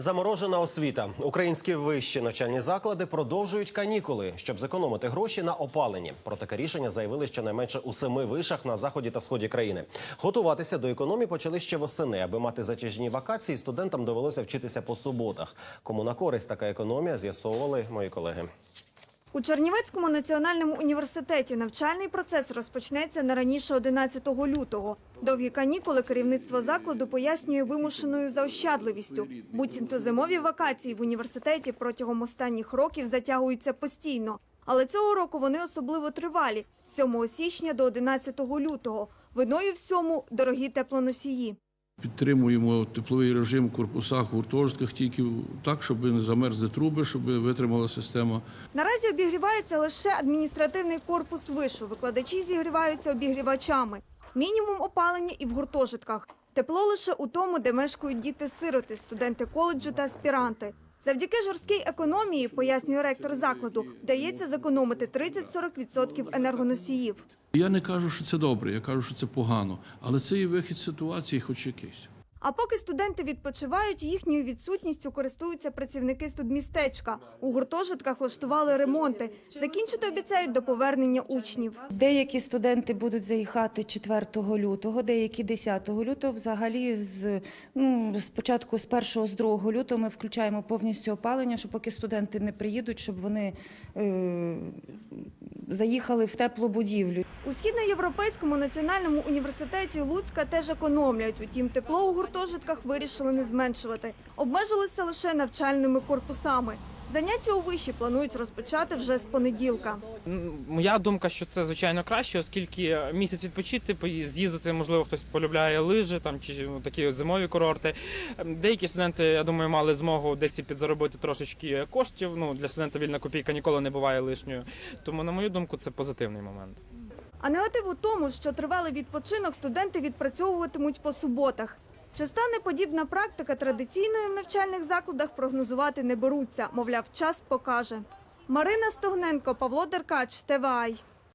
Заморожена освіта. Українські вищі навчальні заклади продовжують канікули, щоб зекономити гроші на опаленні. Про таке рішення заявили щонайменше у семи вишах на заході та сході країни. Готуватися до економії почали ще восени. Аби мати затяжні вакації, студентам довелося вчитися по суботах. Кому на користь така економія, з'ясовували мої колеги. У Чернівецькому національному університеті навчальний процес розпочнеться не раніше 11 лютого. Довгі канікули керівництво закладу пояснює вимушеною заощадливістю. Буцімто зимові вакації в університеті протягом останніх років затягуються постійно. Але цього року вони особливо тривалі – з 7 січня до 11 лютого. Виною всьому – дорогі теплоносії. Підтримуємо тепловий режим в корпусах, гуртожитках тільки так, щоб не замерзли труби, щоб витримала система. Наразі обігрівається лише адміністративний корпус вишу. Викладачі зігріваються обігрівачами. Мінімум опалення і в гуртожитках. Тепло лише у тому, де мешкають діти-сироти, студенти коледжу та аспіранти. Завдяки жорсткій економії, пояснює ректор закладу, вдається зекономити 30-40% енергоносіїв. Я не кажу, що це добре, я кажу, що це погано, але це і вихід ситуації, хоч якийсь. А поки студенти відпочивають, їхньою відсутністю користуються працівники студмістечка. У гуртожитках влаштували ремонти. Закінчити обіцяють до повернення учнів. Деякі студенти будуть заїхати 4 лютого, деякі 10 лютого. Взагалі, з ну спочатку з 1 з 2 лютого ми включаємо повністю опалення, щоб поки студенти не приїдуть, щоб вони е, заїхали в теплу будівлю. У східноєвропейському національному університеті Луцька теж економлять. Утім, тепло у гуртожитках вирішили не зменшувати. Обмежилися лише навчальними корпусами. Заняття у виші планують розпочати вже з понеділка. Моя думка, що це звичайно краще, оскільки місяць відпочити, з'їздити, можливо, хтось полюбляє лижі там чи ну, такі зимові курорти. Деякі студенти, я думаю, мали змогу десь і підзаробити трошечки коштів. Ну для студента вільна копійка ніколи не буває лишньою. Тому, на мою думку, це позитивний момент. А негатив у тому, що тривалий відпочинок студенти відпрацьовуватимуть по суботах. Чи стане подібна практика традиційною в навчальних закладах, прогнозувати не беруться. Мовляв, час покаже. Марина Стогненко, Павло Деркач, ТВАЙ.